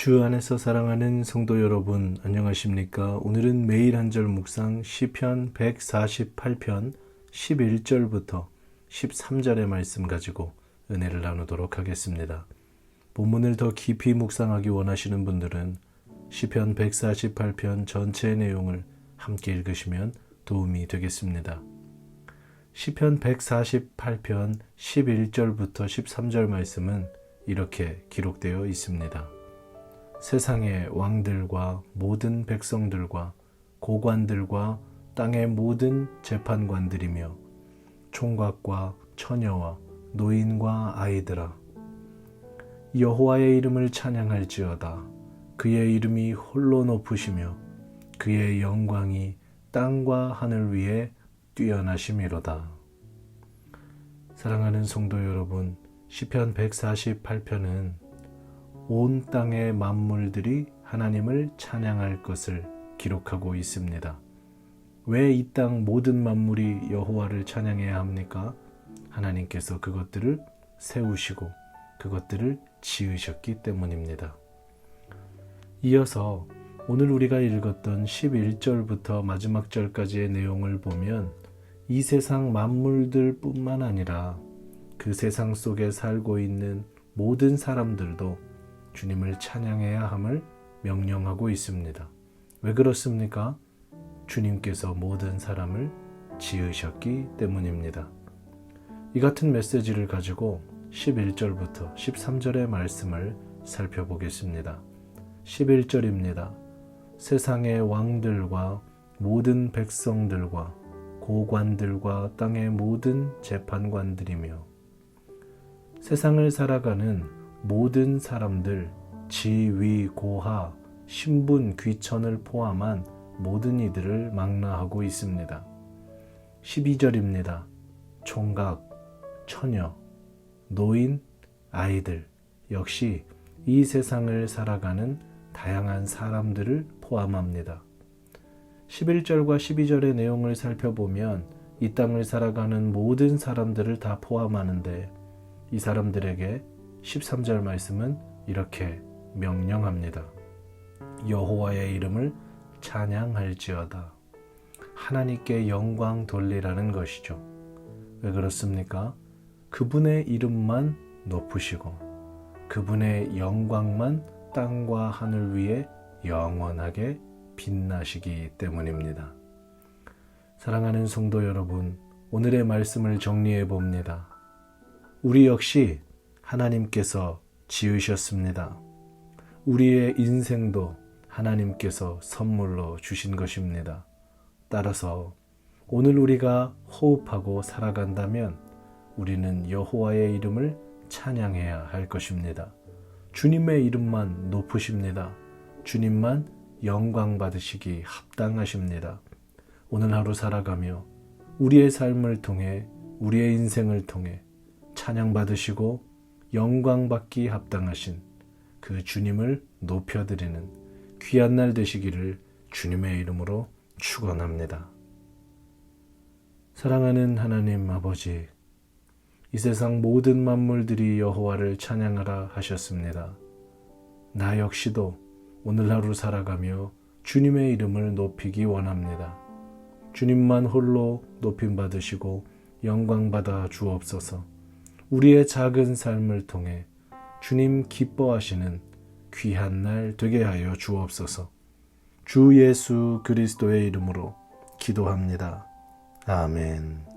주 안에서 사랑하는 성도 여러분 안녕하십니까? 오늘은 매일 한 절 묵상 시편 148편 11절부터 13절의 말씀 가지고 은혜를 나누도록 하겠습니다. 본문을 더 깊이 묵상하기 원하시는 분들은 시편 148편 전체의 내용을 함께 읽으시면 도움이 되겠습니다. 시편 148편 11절부터 13절 말씀은 이렇게 기록되어 있습니다. 세상의 왕들과 모든 백성들과 고관들과 땅의 모든 재판관들이며 총각과 처녀와 노인과 아이들아 여호와의 이름을 찬양할지어다 그의 이름이 홀로 높으시며 그의 영광이 땅과 하늘 위에 뛰어나심이로다. 사랑하는 성도 여러분, 시편 148편은 온 땅의 만물들이 하나님을 찬양할 것을 기록하고 있습니다. 왜 이 땅 모든 만물이 여호와를 찬양해야 합니까? 하나님께서 그것들을 세우시고 그것들을 지으셨기 때문입니다. 이어서 오늘 우리가 읽었던 11절부터 마지막 절까지의 내용을 보면 이 세상 만물들 뿐만 아니라 그 세상 속에 살고 있는 모든 사람들도 주님을 찬양해야 함을 명령하고 있습니다. 왜 그렇습니까? 주님께서 모든 사람을 지으셨기 때문입니다. 이 같은 메시지를 가지고 11절부터 13절의 말씀을 살펴보겠습니다. 11절입니다. 세상의 왕들과 모든 백성들과 고관들과 땅의 모든 재판관들이며 세상을 살아가는 모든 사람들, 지위, 고하, 신분, 귀천을 포함한 모든 이들을 망라하고 있습니다. 12절입니다. 총각, 처녀, 노인, 아이들, 역시 이 세상을 살아가는 다양한 사람들을 포함합니다. 11절과 12절의 내용을 살펴보면 이 땅을 살아가는 모든 사람들을 다 포함하는데 이 사람들에게 13절 말씀은 이렇게 명령합니다. 여호와의 이름을 찬양할지어다. 하나님께 영광 돌리라는 것이죠. 왜 그렇습니까? 그분의 이름만 높으시고 그분의 영광만 땅과 하늘 위에 영원하게 빛나시기 때문입니다. 사랑하는 성도 여러분, 오늘의 말씀을 정리해 봅니다. 우리 역시 하나님께서 지으셨습니다. 우리의 인생도 하나님께서 선물로 주신 것입니다. 따라서 오늘 우리가 호흡하고 살아간다면 우리는 여호와의 이름을 찬양해야 할 것입니다. 주님의 이름만 높으십니다. 주님만 영광 받으시기 합당하십니다. 오늘 하루 살아가며 우리의 삶을 통해 우리의 인생을 통해 찬양 받으시고 영광 받기 합당하신 그 주님을 높여드리는 귀한 날 되시기를 주님의 이름으로 축원합니다. 사랑하는 하나님 아버지, 이 세상 모든 만물들이 여호와를 찬양하라 하셨습니다. 나 역시도 오늘 하루 살아가며 주님의 이름을 높이기 원합니다. 주님만 홀로 높임 받으시고 영광 받아 주옵소서. 우리의 작은 삶을 통해 주님 기뻐하시는 귀한 날 되게 하여 주옵소서. 주 예수 그리스도의 이름으로 기도합니다. 아멘.